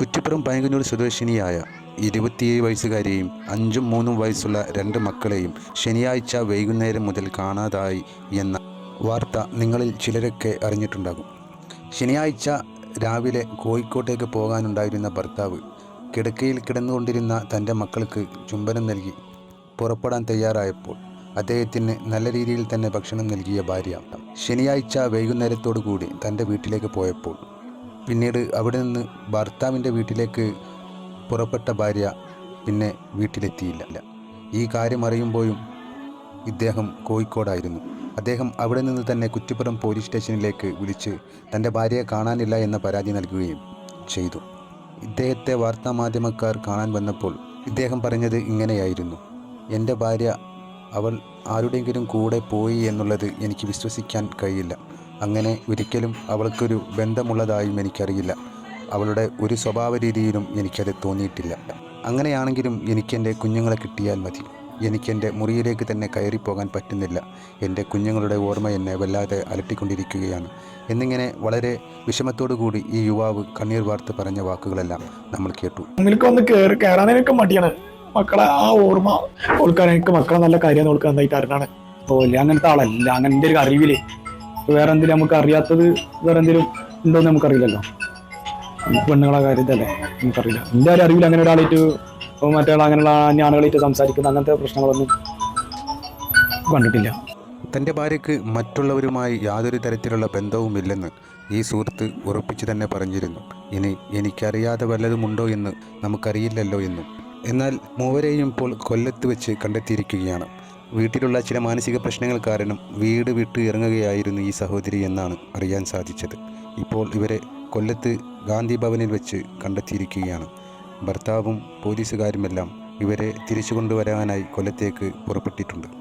കുറ്റിപ്പുറം പയങ്കന്നൂർ സ്വദേശിനിയായ ഇരുപത്തിയേഴ് വയസ്സുകാരിയെയും അഞ്ചും മൂന്നും വയസ്സുള്ള രണ്ട് മക്കളെയും ശനിയാഴ്ച വൈകുന്നേരം മുതൽ കാണാതായി എന്ന വാർത്ത നിങ്ങളിൽ ചിലരൊക്കെ അറിഞ്ഞിട്ടുണ്ടാകും. ശനിയാഴ്ച രാവിലെ കോഴിക്കോട്ടേക്ക് പോകാനുണ്ടായിരുന്ന ഭർത്താവ് കിടക്കയിൽ കിടന്നുകൊണ്ടിരുന്ന തന്റെ മക്കൾക്ക് ചുംബനം നൽകി പുറപ്പെടാൻ തയ്യാറായപ്പോൾ അദ്ദേഹത്തിന് നല്ല രീതിയിൽ തന്നെ ഭക്ഷണം നൽകിയ ഭാര്യ. ശനിയാഴ്ച വൈകുന്നേരത്തോടു കൂടി തന്റെ വീട്ടിലേക്ക് പോയപ്പോൾ പിന്നീട് അവിടെ നിന്ന് ഭർത്താവിന്റെ വീട്ടിലേക്ക് പുറപ്പെട്ട ഭാര്യ പിന്നെ വീട്ടിലെത്തിയില്ല. ഈ കാര്യം അറിയുമ്പോഴും ഇദ്ദേഹം കോഴിക്കോടായിരുന്നു. അദ്ദേഹം അവിടെ നിന്ന് തന്നെ കുറ്റിപ്പുറം പോലീസ് സ്റ്റേഷനിലേക്ക് വിളിച്ച് തന്റെ ഭാര്യയെ കാണാനില്ല എന്ന പരാതി നൽകുകയും ചെയ്തു. ഇദ്ദേഹത്തെ വാർത്താ മാധ്യമക്കാർ കാണാൻ വന്നപ്പോൾ ഇദ്ദേഹം പറഞ്ഞത് ഇങ്ങനെയായിരുന്നു. എന്റെ ഭാര്യ അവൾ ആരുടെയെങ്കിലും കൂടെ പോയി എന്നുള്ളത് എനിക്ക് വിശ്വസിക്കാൻ കഴിയില്ല. അങ്ങനെ ഒരിക്കലും അവൾക്കൊരു ബന്ധമുള്ളതായും എനിക്കറിയില്ല. അവളുടെ ഒരു സ്വഭാവ രീതിയിലും എനിക്കത് തോന്നിയിട്ടില്ല. അങ്ങനെയാണെങ്കിലും എനിക്കെന്റെ കുഞ്ഞുങ്ങളെ കിട്ടിയാൽ മതി. എനിക്കെന്റെ മുറിയിലേക്ക് തന്നെ കയറിപ്പോകാൻ പറ്റുന്നില്ല. എന്റെ കുഞ്ഞുങ്ങളുടെ ഓർമ്മ എന്നെ വല്ലാതെ അലട്ടിക്കൊണ്ടിരിക്കുകയാണ്. എന്നിങ്ങനെ വളരെ കൂടി ഈ യുവാവ് കണ്ണീർ വാർത്ത് പറഞ്ഞ വാക്കുകളെല്ലാം നമ്മൾ കേട്ടു. ഒന്ന് കയറി കയറാനൊക്കെ മടിയാണ്. മക്കളെ ആ ഓർമ്മ ഓൾക്കാൻ എനിക്ക് മക്കളെ നല്ല കാര്യം ഓൾക്കാൻ അങ്ങനത്തെ ആളല്ല. അങ്ങനത്തെ ഒരു അറിവിൽ വേറെ എന്തെങ്കിലും നമുക്ക് അറിയാത്തത്? വേറെ എന്തെങ്കിലും ഉണ്ടോ എന്ന് നമുക്കറിയില്ലല്ലോ പെണ്ണുങ്ങളെ കാര്യത്തിലല്ലേ? നമുക്കറിയില്ല. എന്റെ അറിവിൽ അങ്ങനെ ഒരാളായിട്ട് മറ്റേ അങ്ങനെയുള്ള ഞാനുകളായിട്ട് സംസാരിക്കുന്ന അങ്ങനത്തെ പ്രശ്നങ്ങളൊന്നും കണ്ടിട്ടില്ല. തന്റെ ഭാര്യയ്ക്ക് മറ്റുള്ളവരുമായി യാതൊരു തരത്തിലുള്ള ബന്ധവുമില്ലെന്ന് ഈ സുഹൃത്ത് ഉറപ്പിച്ചു തന്നെ പറഞ്ഞിരുന്നു. ഇനി എനിക്കറിയാതെ വല്ലതുമുണ്ടോ എന്ന് നമുക്കറിയില്ലല്ലോ എന്നും. എന്നാൽ മൂവരെയും ഇപ്പോൾ കൊല്ലത്ത് വെച്ച് കണ്ടെത്തിയിരിക്കുകയാണ്. വീട്ടിലുള്ള ചില മാനസിക പ്രശ്നങ്ങൾ കാരണം വീട് വിട്ട് ഇറങ്ങുകയായിരുന്നു ഈ സഹോദരി എന്നാണ് അറിയാൻ സാധിച്ചത്. ഇപ്പോൾ ഇവരെ കൊല്ലത്ത് ഗാന്ധി ഭവനിൽ വെച്ച് കണ്ടെത്തിയിരിക്കുകയാണ്. ഭർത്താവും പോലീസുകാരുമെല്ലാം ഇവരെ തിരിച്ചു കൊണ്ടുവരാനായി കൊല്ലത്തേക്ക് പുറപ്പെട്ടിട്ടുണ്ട്.